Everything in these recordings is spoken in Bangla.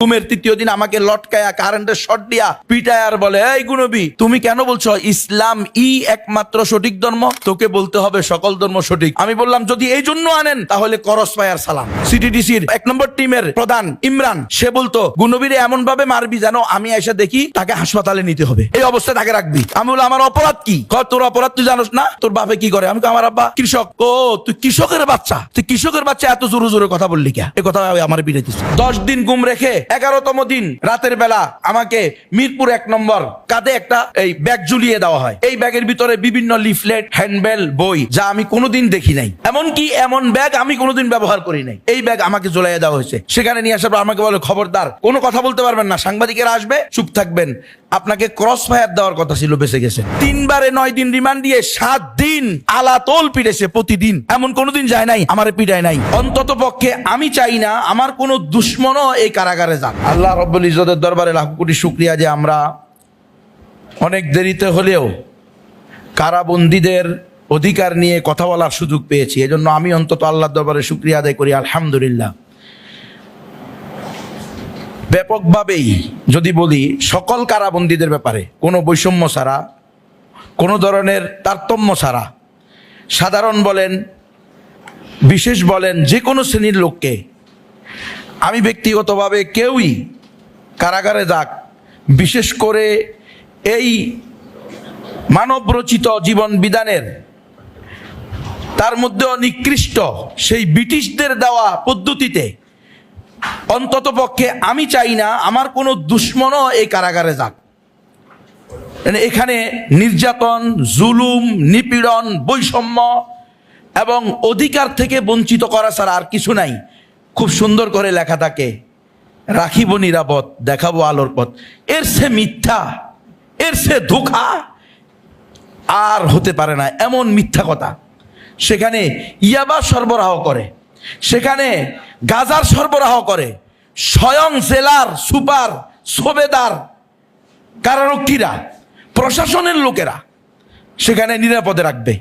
ঘুমের তৃতীয় দিন আমাকে লটকায়া কারেন্টের শর্ট দিয়া পিটায় আর বলে এই গুণবী তুমি কেন বলছো ইসলাম ই একমাত্র সঠিক ধর্ম? তোকে বলতে হবে সকল ধর্ম সঠিক। আমি বললাম যদি এই জন্য আনেন তাহলে করস পায়ার সালাম। সিটিডিসির এক নম্বর টিমের প্রধান ইমরান সে বলতো গুণবীরে এমন ভাবে মারবি যেন আমি এসে দেখি তাকে হাসপাতালে নিতে হবে। এই অবস্থায় তাকে রাখবি। আমি বললাম আমার অপরাধ কি? তোর অপরাধ তুই জানোস না? তোর বাপে কি করে? আমি কই, আমার আব্বা কৃষক। ও তুই কৃষকের বাচ্চা? তুই কৃষকের বাচ্চা এত জোরে জোরে কথা বললি কে? এ কথা আমার বিরেতিস দশ দিন গুম রেখে এগারোতম দিন রাতের বেলা আমাকে মিরপুর এক নম্বর কাঁধে একটা এই ব্যাগ ঝুলিয়ে দেওয়া হয়। এই ব্যাগের ভিতরে বিভিন্ন লিফলেট, হ্যান্ডবেল, বই যা আমি কোনোদিন দেখি নাই। এমনকি এমন ব্যাগ আমি কোনোদিন ব্যবহার করি নাই। এই ব্যাগ আমাকে ঝুলাইয়া দেওয়া হয়েছে। সেখানে নিয়ে আসার পর আমাকে বলে, খবরদার, কোনো কথা বলতে পারবেন না। সাংবাদিকেরা আসবে, চুপ থাকবেন। আপনাকে ক্রস ফায়ার দেওয়ার কথা ছিল, বেঁচে গেছে। তিনবারে নয় দিন রিমান্ড দিয়ে সাত দিন আলাতোল পিটেছে প্রতিদিন। এমন কোনোদিন যায় নাই, আমার পিটায় নাই। অন্তত পক্ষে আমি চাই না, আমার কোনো দুশ্মনও এই কারাগারে যান আল্লাহ রব্বুল ইজতের দরবারে লাখ কোটি শুক্রিয়া যে আমরা অনেক দেরিতে হলেও কারাবন্দীদের অধিকার নিয়ে কথা বলার সুযোগ পেয়েছি। এজন্য আমি অন্তত আল্লাহর দরবারে শুক্রিয়া আদায় করি, আলহামদুলিল্লাহ। ব্যাপকভাবেই যদি বলি সকল কারাবন্দীদের ব্যাপারে, কোনো বৈষম্য ছাড়া, কোনো ধরনের তারতম্য ছাড়া, সাধারণ বলেন, বিশেষ বলেন যে কোনো শ্রেণির লোককে, আমি ব্যক্তিগতভাবে কেউই কারাগারে যাক, বিশেষ করে এই মানবরচিত জীবন বিধানের, তার মধ্যেও নিকৃষ্ট সেই ব্রিটিশদের দেওয়া পদ্ধতিতে অন্তত পক্ষে আমি চাই না, আমার কোনো দুশ্মনও এই কারাগারে যাক। মানে এখানে নির্যাতন, জুলুম, নিপীড়ন, বৈষম্য এবং অধিকার থেকে বঞ্চিত করা ছাড়া আর কিছু নাই। খুব সুন্দর করে লেখা থাকে, রাখিব নিরাপদ, দেখাবো আলোর পথ। এর সে মিথ্যা, এর সে ধোখা আর হতে পারে না, এমন মিথ্যা কথা। সেখানে ইয়াবা সরবরাহ করে। সেখানে গাজার সরবরাহ করে। স্বয়ং জেলার সুপার, সোবেদার, কারারক্ষীরা, প্রশাসনের লোকেরা সেখানে নিরাপদে রাখবে।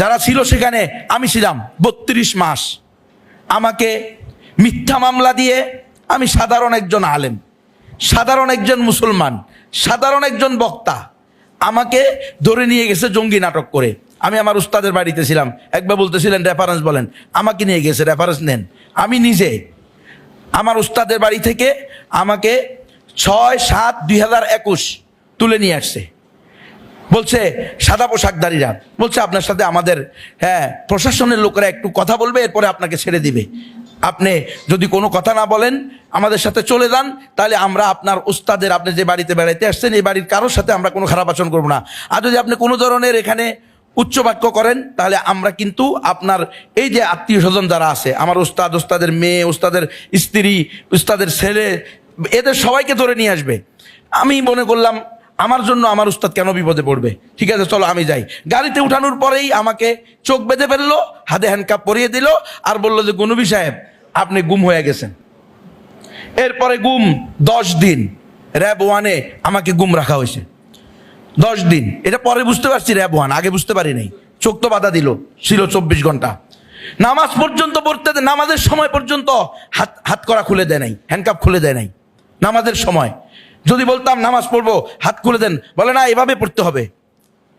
যারা ছিল সেখানে আমি ছিলাম বত্রিশ মাস। আমাকে মিথ্যা মামলা দিয়ে আমি সাধারণ একজন আলেম, সাধারণ একজন মুসলমান, সাধারণ একজন বক্তা। আমাকে ধরে নিয়ে গেছে জঙ্গি নাটক করে। আমি আমার উস্তাদের বাড়িতে ছিলাম। একবার বলতেছিলেন রেফারেন্স বলেন। আমাকে নিয়ে গেছে রেফারেন্স নেন। আমি নিজে, আমার উস্তাদের বাড়ি থেকে আমাকে ছয় সাত দুই হাজার একুশ তুলে নিয়ে আসছে। বলছে, সাদা পোশাকধারীরা। বলছে, আপনার সাথে আমাদের হ্যাঁ প্রশাসনের লোকেরা একটু কথা বলবে, এরপরে আপনাকে ছেড়ে দিবে। আপনি যদি কোনো কথা না বলেন, আমাদের সাথে চলে যান, তাহলে আমরা আপনার উস্তাদের, আপনি যে বাড়িতে বেড়াইতে আসছেন, এই বাড়ির কারোর সাথে আমরা কোনো খারাপ আচরণ করব না। আর যদি আপনি কোনো ধরনের এখানে উচ্চ বাক্য করেন, তাহলে আমরা কিন্তু আপনার এই যে আত্মীয় স্বজন যারা আছে, আমার উস্তাদ, উস্তাদের মেয়ে, উস্তাদের স্ত্রী, উস্তাদের ছেলে, এদের সবাইকে ধরে নিয়ে আসবে। আমি মনে করলাম, আমার জন্য আমার উস্তাদ কেন বিপদে পড়বে? ঠিক আছে, চলো আমি যাই। গাড়িতে উঠানোর পরেই আমাকে চোখ বেঁধে ফেলল, হাতে হ্যান্ডকাপ পরিয়ে দিল আর বলল যে, গুনবি সাহেব, আপনি গুম হয়ে গেছেন। এরপরে গুম দশ দিন। র্যাব ওয়ানে আমাকে গুম রাখা হয়েছে। দশ দিন। এটা পরে বুঝতে পারছি র্যাব ওয়ান আগে বুঝতে পারি নাই। চোখ তো বাধা দিল, ছিল চব্বিশ ঘণ্টা। নামাজ পর্যন্ত পড়তে নামাজের সময় পর্যন্ত হাত হাত করা খুলে দেয় নাই হ্যান্ডকাপ খুলে দেয় নাই। নামাজের সময়। যদি বলতাম নামাজ পড়ব, হাত খুলে দেন, বলে না, এভাবে পড়তে হবে।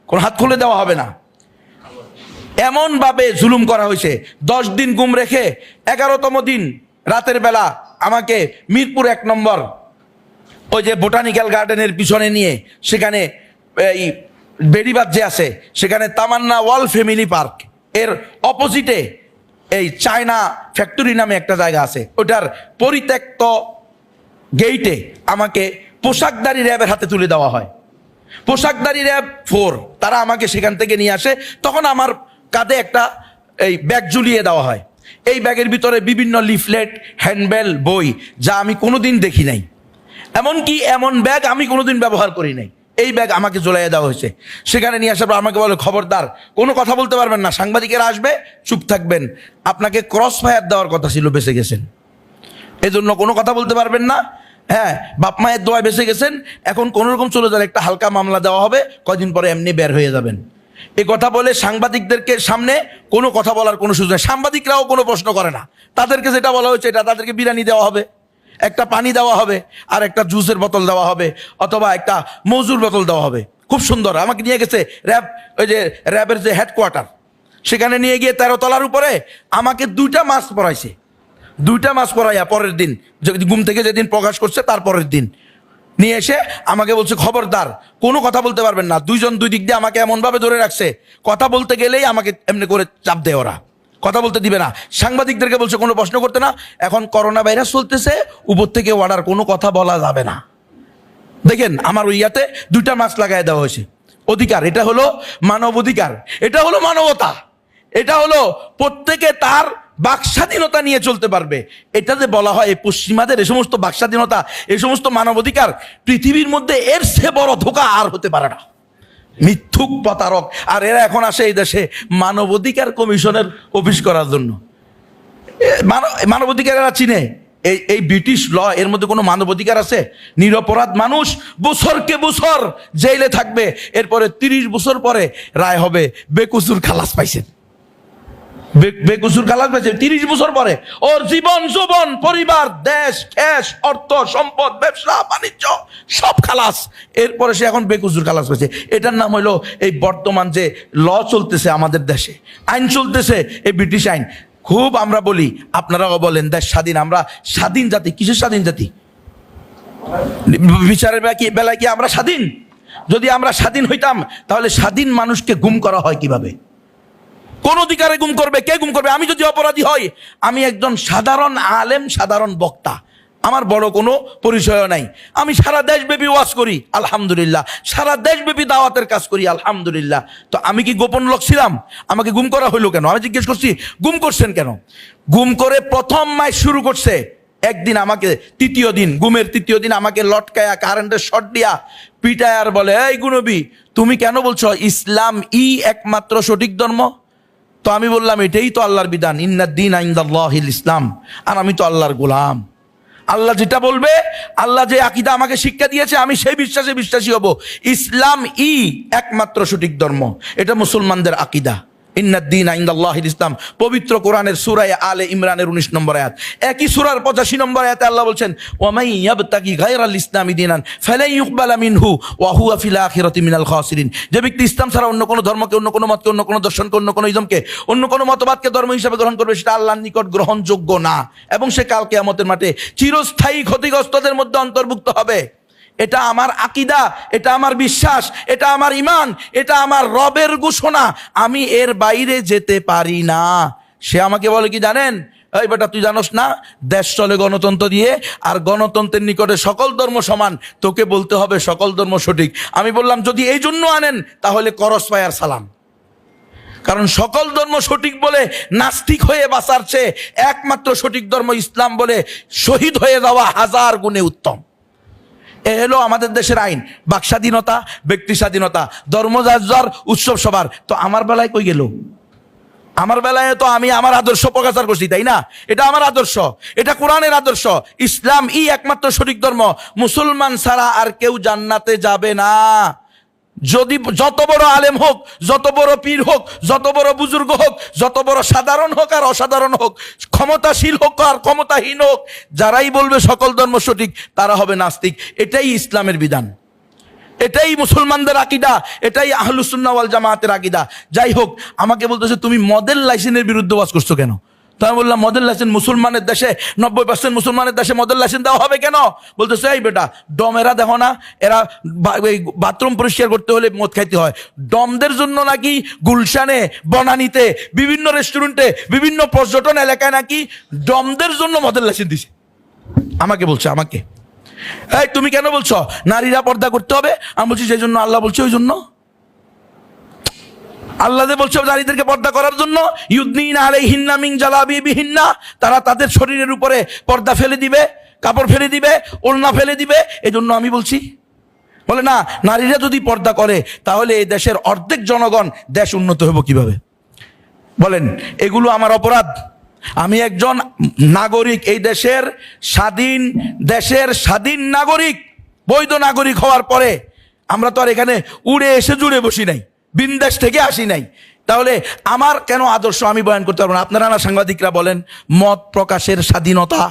কোন হাত খুলে দেওয়া হবে না। এমনভাবে জুলুম করা হয়েছে। দশ দিন গুম রেখে এগারোতম দিন রাতের বেলা আমাকে মিরপুর এক নম্বর, ওই যে বোটানিক্যাল গার্ডেনের পিছনে নিয়ে, সেখানে এই বেড়িবাদ যে আছে, সেখানে তামান্না ওয়াল ফ্যামিলি পার্ক। এর অপোজিটে এই চায়না ফ্যাক্টরি নামে একটা জায়গা আছে। ওটার পরিত্যক্ত গেইটে আমাকে পোশাকদারি র্যাবের হাতে তুলে দেওয়া হয়। পোশাকদারি র্যাব ফোর, তারা আমাকে সেখান থেকে নিয়ে আসে। তখন আমার কাঁধে একটা এই ব্যাগ ঝুলিয়ে দেওয়া হয়। এই ব্যাগের ভিতরে বিভিন্ন লিফলেট, হ্যান্ডবেল, বই, যা আমি কোনোদিন দেখি নাই। এমনকি এমন ব্যাগ আমি কোনোদিন ব্যবহার করি নাই। এই ব্যাগ আমাকে জ্বলাইয়া দেওয়া হয়েছে। সেখানে নিয়ে আসার পর আমাকে বলে, খবরদার, কোনো কথা বলতে পারবেন না, সাংবাদিকেরা আসবে, চুপ থাকবেন। আপনাকে ক্রস ফায়ার দেওয়ার কথা ছিল, বেঁচে গেছেন। এজন্য কোনো কথা বলতে পারবেন না। হ্যাঁ বাপ মায়ের দোয়ায় বেঁচে গেছেন। এখন কোনো রকম চলে যান, একটা হালকা মামলা দেওয়া হবে, কয়দিন পরে এমনি বের হয়ে যাবেন। এ কথা বলে সাংবাদিকদেরকে সামনে কোনো কথা বলার কোনো সুযোগ নেই। সাংবাদিকরাও কোনো প্রশ্ন করে না। তাদেরকে যেটা বলা হয়েছে, এটা তাদেরকে বিরানি দেওয়া হবে। একটা পানি দেওয়া হবে আর একটা জুসের বোতল দেওয়া হবে অথবা একটা মজুর বোতল দেওয়া হবে। খুব সুন্দর। আমাকে নিয়ে গেছে র্যাব, ওই যে র্যাবের যে হেডকোয়ার্টার সেখানে নিয়ে গিয়ে তেরো তলার উপরে আমাকে দুইটা মাস পড়াইছে দুইটা মাস পড়াইয়া পরের দিন যে- ঘুম থেকে যেদিন প্রকাশ করছে তার পরের দিন। নিয়ে এসে আমাকে বলছে, খবরদার, কোনো কথা বলতে পারবেন না। দুইজন দুই দিক দিয়ে আমাকে এমনভাবে ধরে রাখছে। কথা বলতে গেলেই আমাকে এমনি করে চাপ দেয় ওরা। কথা বলতে দিবে না। সাংবাদিকদেরকে বলছে, কোনো প্রশ্ন করতে না। এখন করোনা ভাইরাস চলতেছে, উপর থেকে অর্ডার কোনো কথা বলা যাবে না। দেখেন, আমার ওই ইয়াতে দুইটা মাছ লাগাই দেওয়া হয়েছে। অধিকার, এটা হলো মানব অধিকার, এটা হলো মানবতা, এটা হলো প্রত্যেকে তার বাকস্বাধীনতা নিয়ে চলতে পারবে। এটা যে বলা হয় পশ্চিমাদের এই সমস্ত বাকস্বাধীনতা এই সমস্ত মানবাধিকার পৃথিবীর মধ্যে এর সে বড় ধোকা আর হতে পারে না। মিথ্যুক প্রতারক। আর এরা এখন আসে এই দেশে মানবাধিকার কমিশনের অফিস করার জন্য। মানবাধিকার এরা চিনে। এই এই ব্রিটিশ ল, এর মধ্যে কোনো মানবাধিকার আছে? নিরপরাধ মানুষ বছরকে বছর জেলে থাকবে। এরপরে তিরিশ বছর পরে রায় হবে, বেকুসুর খালাস পাইছেন। বেকুসুর খালাস পাইছে তিরিশ বছর পরে। ওর জীবন যৌবন পরিবার, দেশ খ্যাস অর্থ, সম্পদ, ব্যবসা, বাণিজ্য, সব খালাস। এরপরে সে এখন বেকুসুর খালাস পাইছে এটার নাম হলো এই বর্তমান যে ল চলতেছে আমাদের দেশে। আইন চলতেছে এই ব্রিটিশ আইন। খুব আমরা বলি, আপনারাও বলেন, দেশ স্বাধীন, আমরা স্বাধীন জাতি, কিসের স্বাধীন জাতি? বিচারের বেলায় কি আমরা স্বাধীন? যদি আমরা স্বাধীন হইতাম, তাহলে স্বাধীন মানুষকে গুম করা হয় কীভাবে? কোন অধিকারে গুম করবে, কে গুম করবে? আমি যদি অপরাধী হই, আমি একজন সাধারণ আলেম, সাধারণ বক্তা। আমার বড় কোনো পরিচয় নাই। আমি সারা দেশব্যাপী ওয়াজ করি, আলহামদুলিল্লাহ। সারা দেশব্যাপী দাওয়াতের কাজ করি, আলহামদুলিল্লাহ। তো আমি কি গোপন লোক ছিলাম? আমাকে গুম করা হইল কেন? আমি জিজ্ঞেস করছি, গুম করছেন কেন? গুম করে প্রথম মাস শুরু করছে। একদিন আমাকে তৃতীয় দিন, গুমের তৃতীয় দিন আমাকে লটকায়া, কারেন্টের শট দিয়া পিটায় আর বলে, এই গুনবি তুমি কেন বলছো, ইসলাম ই একমাত্র সঠিক ধর্ম? তো আমি বললাম, এটাই তো আল্লাহর বিধান। ইন্নাদ্দিন আইন্দাল্লাহিল ইসলাম। আর আমি তো আল্লাহর গোলাম। আল্লাহ যেটা বলবে, আল্লাহ যে আকিদা আমাকে শিক্ষা দিয়েছে, আমি সেই বিশ্বাসে বিশ্বাসী হব। ইসলাম ই একমাত্র সঠিক ধর্ম। এটা মুসলমানদের আকিদা। ইন্নাদ্দিন আইন্দাল্লাহিল ইসলাম, পবিত্র কোরআনের সুরায় আলে ইমরানের উনিশ নম্বর আয়াত। একই সুরার পঁচাশি নম্বর আয়াতে আল্লাহ বলছেন, ওয়ামাই ইয়াবতাগি গায়রাল ইসলামি দিনান, ফালাই ইউকবালা মিনহু, ওয়া হুয়া ফিল আখিরাতি মিনাল খাসিরিন। যে ব্যক্তি ইসলাম ছাড়া অন্য কোনো ধর্মকে, অন্য কোনো মতকে, অন্য কোনো দর্শনকে, অন্য কোনো ইজমকে অন্য কোনো মতবাদকে ধর্ম হিসাবে গ্রহণ করবে, সেটা আল্লাহর নিকট গ্রহণযোগ্য না। এবং সে কাল কিয়ামতের মাঠে চিরস্থায়ী ক্ষতিগ্রস্তদের মধ্যে অন্তর্ভুক্ত হবে। এটা আমার আকিদা, এটা আমার বিশ্বাস, এটা আমার ইমান এটা আমার রবের ঘোষণা। আমি এর বাইরে যেতে পারি না। সে আমাকে বলে কি জানেন? এই বেটা, তুই জানোস না, দেশ চলে গণতন্ত্র দিয়ে, আর গণতন্ত্রের নিকটে সকল ধর্ম সমান, তোকে বলতে হবে সকল ধর্ম সঠিক। আমি বললাম, যদি এই জন্য আনেন, তাহলে করস পায়ার সালাম। কারণ সকল ধর্ম সঠিক বলে নাস্তিক হয়ে বাঁচার চেয়ে একমাত্র সঠিক ধর্ম ইসলাম বলে শহীদ হয়ে যাওয়া হাজার গুণে উত্তম। এ হলো আমাদের দেশের আইন। বাক স্বাধীনতা ব্যক্তি স্বাধীনতা ধর্মযার উৎসব সবার তো আমার বেলায় কই গেল? আমার বেলায় তো আমি আমার আদর্শ প্রকাশ করছি, তাই না? এটা আমার আদর্শ। এটা কোরআনের আদর্শ। ইসলাম ই একমাত্র সঠিক ধর্ম। মুসলমান ছাড়া আর কেউ জান্নাতে যাবে না। যদি যত বড় আলেম হোক, যত বড় পীর হোক, যত বড় বুজুর্গ হোক, যত বড় সাধারণ হোক আর অসাধারণ হোক, ক্ষমতাশীল হোক আর ক্ষমতাহীন হোক, যারাই বলবে সকল ধর্ম সঠিক, তারা হবে নাস্তিক। এটাই ইসলামের বিধান। এটাই মুসলমানদের আকিদা, এটাই আহলুসুন্না ওয়াল জামাতের আকিদা। যাই হোক, আমাকে বলতেছে, তুমি মডেল লাইসেন্সের বিরুদ্ধে ওয়াজ করছ কেন? তো আমি বললাম মডেল লাইসেন্স মুসলমানের দেশে, নব্বই পার্সেন্ট মুসলমানের দেশে মডেল লাইসেন্স দেওয়া হবে কেন? বলতেছে, এই বেটা ডম এরা দেখো না, এরা এই বাথরুম পরিষ্কার করতে হলে মদ খাইতে হয়। ডমদের জন্য নাকি গুলশানে, বনানিতে, বিভিন্ন রেস্টুরেন্টে বিভিন্ন পর্যটন এলাকায় নাকি ডমদের জন্য মডেল লাইসেন্স দিছে? আমাকে বলছে, আমাকে। এই, তুমি কেন বলছো? নারীরা পর্দা করতে হবে। আমি বলছি সেই জন্য আল্লাহ বলছে, ওই জন্য। আল্লাহ বলছে নারীদেরকে পর্দা করার জন্য ইউদ্দিন আলে হিন্না মিং জালাবি বিহিন্না তারা তাদের শরীরের উপরে পর্দা ফেলে দিবে, কাপড় ফেলে দিবে ওলনা ফেলে দিবে এই জন্য আমি বলছি, বলে না, নারীরা যদি পর্দা করে, তাহলে এই দেশের অর্ধেক জনগণ দেশ উন্নত হব কীভাবে? বলেন, এগুলো আমার অপরাধ। আমি একজন নাগরিক, এই দেশের স্বাধীন দেশের স্বাধীন নাগরিক, বৈধ নাগরিক হওয়ার পরে, আমরা তো আর এখানে উড়ে এসে জুড়ে বসি নাই। বিন্দেশ থেকে আসি নাই। তাহলে আমার কেন আদর্শ আমি বয়ান করতে পারব না? আপনারা না সাংবাদিকরা বলেন, মত প্রকাশের স্বাধীনতা।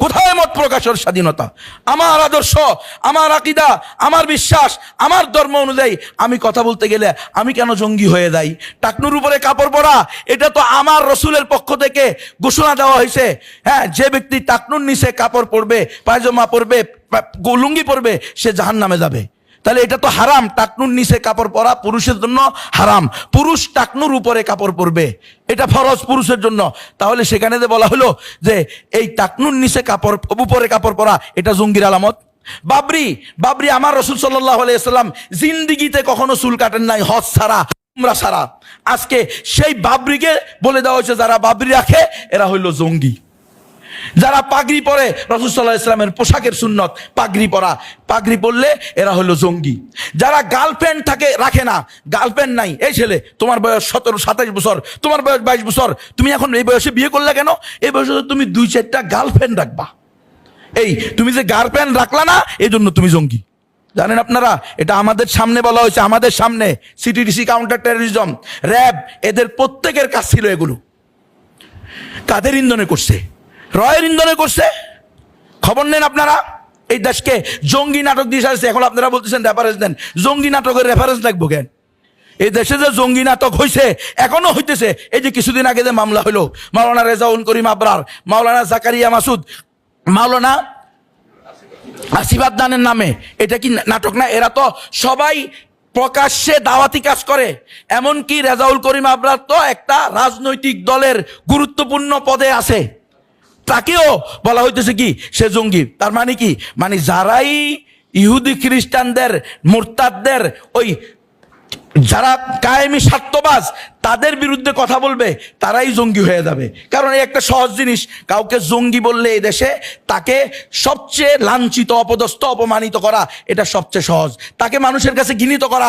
কোথায় মত প্রকাশের স্বাধীনতা? আমার আদর্শ, আমার আকিদা, আমার বিশ্বাস, আমার ধর্ম অনুযায়ী আমি কথা বলতে গেলে আমি কেন জঙ্গি হয়ে যাই? টাকনুর উপরে কাপড় পরা, এটা তো আমার রসুলের পক্ষ থেকে ঘোষণা দেওয়া হয়েছে। হ্যাঁ যে ব্যক্তি টাকনুর নিচে কাপড় পরবে, পায়জামা পরবে লুঙ্গি পরবে, সে জাহান নামে যাবে। তাহলে এটা তো হারাম, টাকনুর নিচে কাপড় পরা পুরুষের জন্য হারাম। পুরুষ টাকনুর উপরে কাপড় পরবে, এটা ফরজ পুরুষের জন্য। তাহলে সেখানে যে বলা হলো যে এই টাকনুর নিচে কাপড়, উপরে কাপড় পরা, এটা জঙ্গির আলামত। বাবরি বাবরি, আমার রসুল আলাইসাল্লাম জিন্দিগিতে কখনো চুল কাটেন নাই, হজ ছাড়া, উমরা ছাড়া। আজকে সেই বাবরিকে বলে দেওয়া হয়েছে, যারা বাবরি রাখে, এরা হইল জঙ্গি। যারা পাগড়ি পরে রসুল্লাহ ইসলামের পোশাকের সুন্নত, পাগড়ি পরা। পাগড়ি পরলে এরা হলো জঙ্গি। যারা গার্লফ্রেন্ড থাকে, রাখে না। গার্লফ্রেন্ড নাই। এই ছেলে, তোমার বয়স সতেরো, সাতাইশ বছর। তোমার বয়স বাইশ বছর। তুমি এখন এই বয়সে বিয়ে করলে কেন? এই বয়সে তুমি দুই চারটা গার্লফ্রেন্ড রাখবা। এই, তুমি যে গার্লফ্রেন্ড রাখলা না এই জন্য তুমি জঙ্গি। জানেন আপনারা, এটা আমাদের সামনে বলা হয়েছে, আমাদের সামনে। সিটিডিসি কাউন্টার টেরোরিজম র্যাব এদের প্রত্যেকের কাজ ছিল এগুলো। কাদের ইন্ধনে করছে? রয়ের ইন্ধনে করছে। খবর নেন আপনারা। এই দেশকে জঙ্গি নাটক দিয়ে আসছে এখন আপনারা বলতেছেন রেফারেন্স দেন। জঙ্গি নাটকের রেফারেন্স লাগবো কেন? এই দেশে যে জঙ্গি নাটক হয়েছে এখনও হইতেছে। এই যে কিছুদিন আগে যে মামলা হলো মাওলানা রেজাউল করিম আবরার, মাওলানা জাকারিয়া মাসুদ, মাওলানা আসিবাদ দানের নামে। এটা কি নাটক না? এরা তো সবাই প্রকাশ্যে দাওয়াতি কাজ করে। এমনকি রেজাউল করিম আবরার তো একটা রাজনৈতিক দলের গুরুত্বপূর্ণ পদে আছে। তাকেও বলা হইতেছে কি, সে জঙ্গি। তার মানে কি? মানে যারাই ইহুদি খ্রিস্টানদের, মোরতাদদের, ওই যারা কায়েমি স্বার্থবাজ, তাদের বিরুদ্ধে কথা বলবে, তারাই জঙ্গি হয়ে যাবে। কারণ এই একটা সহজ জিনিস, কাউকে জঙ্গি বললে এই দেশে তাকে সবচেয়ে লাঞ্ছিত, অপদস্থ, অপমানিত করা, এটা সবচেয়ে সহজ। তাকে মানুষের কাছে ঘৃণিত করা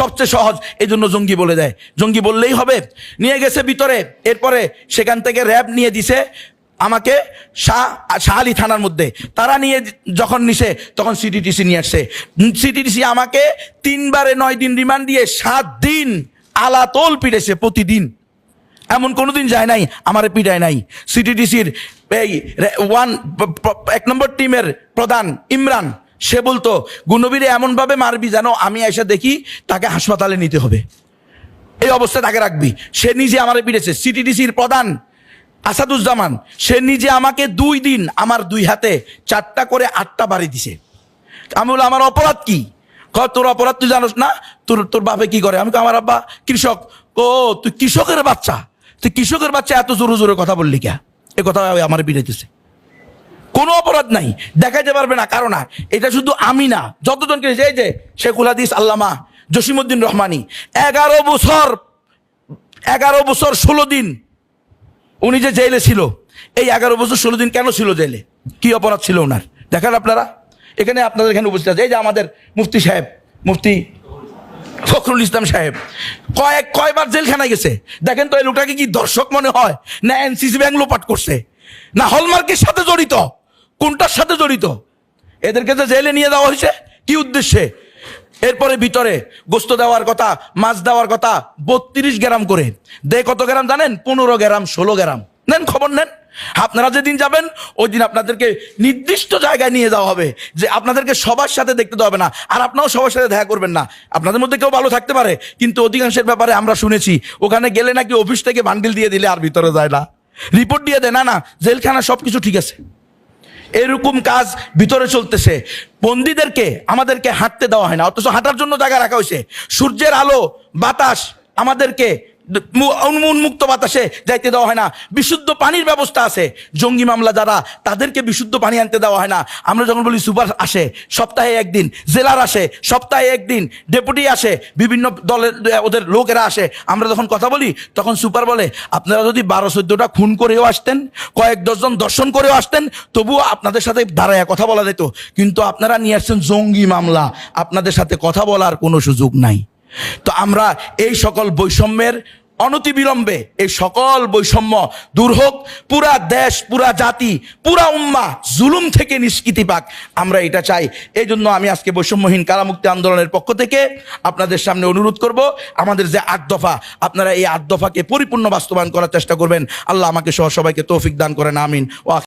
সবচেয়ে সহজ এই জন্য জঙ্গি বলে দেয়। জঙ্গি বললেই হবে, নিয়ে গেছে ভিতরে, এরপরে সেখান থেকে র্যাব নিয়ে দিছে আমাকে শাহ শাহ আলী থানার মধ্যে। তারা নিয়ে যখন নিছে, তখন সিটিটিসি নিয়ে আসছে। সিটিটিসি আমাকে তিনবারে নয় দিন রিমান্ড দিয়ে সাত দিন আলাতোল পিটেছে প্রতিদিন। এমন কোনোদিন যায় নাই, আমার পিটায় নাই। সিটিডিসির এই ওয়ান এক নম্বর টিমের প্রধান ইমরান, সে বলতো গুনবীরে এমনভাবে মারবি যেন আমি এসে দেখি তাকে হাসপাতালে নিতে হবে। এই অবস্থায় তাকে রাখবি। সে নিজে আমারে পিটেছে সিটিডিসির প্রধান আসাদুজ্জামান সে নিজে আমাকে দুই দিন আমার দুই হাতে চারটা করে আটটা বাড়ি দিছে। আমি বললাম আমার অপরাধ কি? কয় তোর অপরাধ তুই জানোস না? তোর তোর বাপে কি করে? আমি কই, আমার আব্বা কৃষক। ও তুই কৃষকের বাচ্চা। তুই কৃষকের বাচ্চা এত জোরে জোরে কথা বললি কে এ কথা আমার বিড়াইতেছে কোনো অপরাধ নাই। দেখাইতে পারবে না কারণ এটা শুধু আমি না যতজনকে এই যে শেখুল হাদিস আল্লামা জসিমুদ্দিন রহমানি এগারো বছর এগারো বছর ষোলো দিন উনি যে জেলে ছিল, এই এগারো বছর ষোলো দিন কেন ছিল জেলে? কি অপরাধ ছিল ওনার? দেখেন আপনারা। এখানে আপনাদের এখানে উপস্থিত আছে, এই যে আমাদের মুফতি সাহেব, মুফতি ফখরুল ইসলাম সাহেব, কয়েক, কয়বার জেলখানায় গেছে। দেখেন তো এই লোকটাকে কি দর্শক মনে হয়, না এনসিসি ব্যাংক লোপাট করছে, না হলমার্কের সাথে জড়িত, কোনটার সাথে জড়িত? এদেরকে যে জেলে নিয়ে দেওয়া হয়েছে, কি উদ্দেশ্যে? এরপরে ভিতরে গোস্ত দেওয়ার কথা, মাছ দেওয়ার কথা, বত্রিশ গ্রাম করে। দে কত গ্রাম জানেন? পনেরো গ্রাম, ষোলো গ্রাম। নেন, খবর নেন। আপনারা যেদিন যাবেন, ওই দিন আপনাদেরকে নির্দিষ্ট জায়গায় নিয়ে যাওয়া হবে, যে আপনাদেরকে সবার সাথে দেখতে দেওয়া হবে না। আর আপনারাও সবার সাথে দেখা করবেন না। আপনাদের মধ্যে কেউ ভালো থাকতে পারে, কিন্তু অধিকাংশের ব্যাপারে আমরা শুনেছি, ওখানে গেলে নাকি অফিস থেকে বান্ডিল দিয়ে দিলে আর ভিতরে যায় না। রিপোর্ট দিয়ে দেয় না না, জেলখানা সব কিছু ঠিক আছে। এরকম কাজ ভিতরে চলতেছে। বন্দীদেরকে, আমাদেরকে হাঁটতে দেওয়া হয় না, অথচ হাঁটার জন্য জায়গা রাখা হয়েছে। সূর্যের আলো, বাতাস আমাদেরকে উন্মুক্ত বাতাসে যাইতে দেওয়া হয় না। বিশুদ্ধ পানির ব্যবস্থা আছে। জঙ্গি মামলা যারা, তাদেরকে বিশুদ্ধ পানি আনতে দেওয়া হয় না। আমরা যখন বলি সুপার আসে, সপ্তাহে একদিন। জেলার আসে, সপ্তাহে একদিন। ডেপুটি আসে, বিভিন্ন দলের, ওদের লোকেরা আসে। আমরা যখন কথা বলি, তখন সুপার বলে, আপনারা যদি বারো, চোদ্দটা খুন করেও আসতেন, কয়েক দশজন দর্শন করেও আসতেন, তবুও আপনাদের সাথে দাঁড়ায় কথা বলা যেত। কিন্তু আপনারা নিয়ে আসছেন জঙ্গি মামলা। আপনাদের সাথে কথা বলার কোনো সুযোগ নাই। তো আমরা এই সকল বৈষম্যের অনতিবিলম্বে এই সকল বৈষম্য দূর হোক, পুরা দেশ, পুরা জাতি, পুরা উম্মা জুলুম থেকে নিষ্কৃতি পাক। আমরা এটা চাই। এই জন্য আমি আজকে বৈষম্যহীন কারামুক্তি আন্দোলনের পক্ষ থেকে আপনাদের সামনে অনুরোধ করব, আমাদের যে আট দফা, আপনারা এই আট দফাকে পরিপূর্ণ বাস্তবায়ন করার চেষ্টা করবেন। আল্লাহ আমাকে সহ সবাইকে তৌফিক দান করেন, আমিন। ও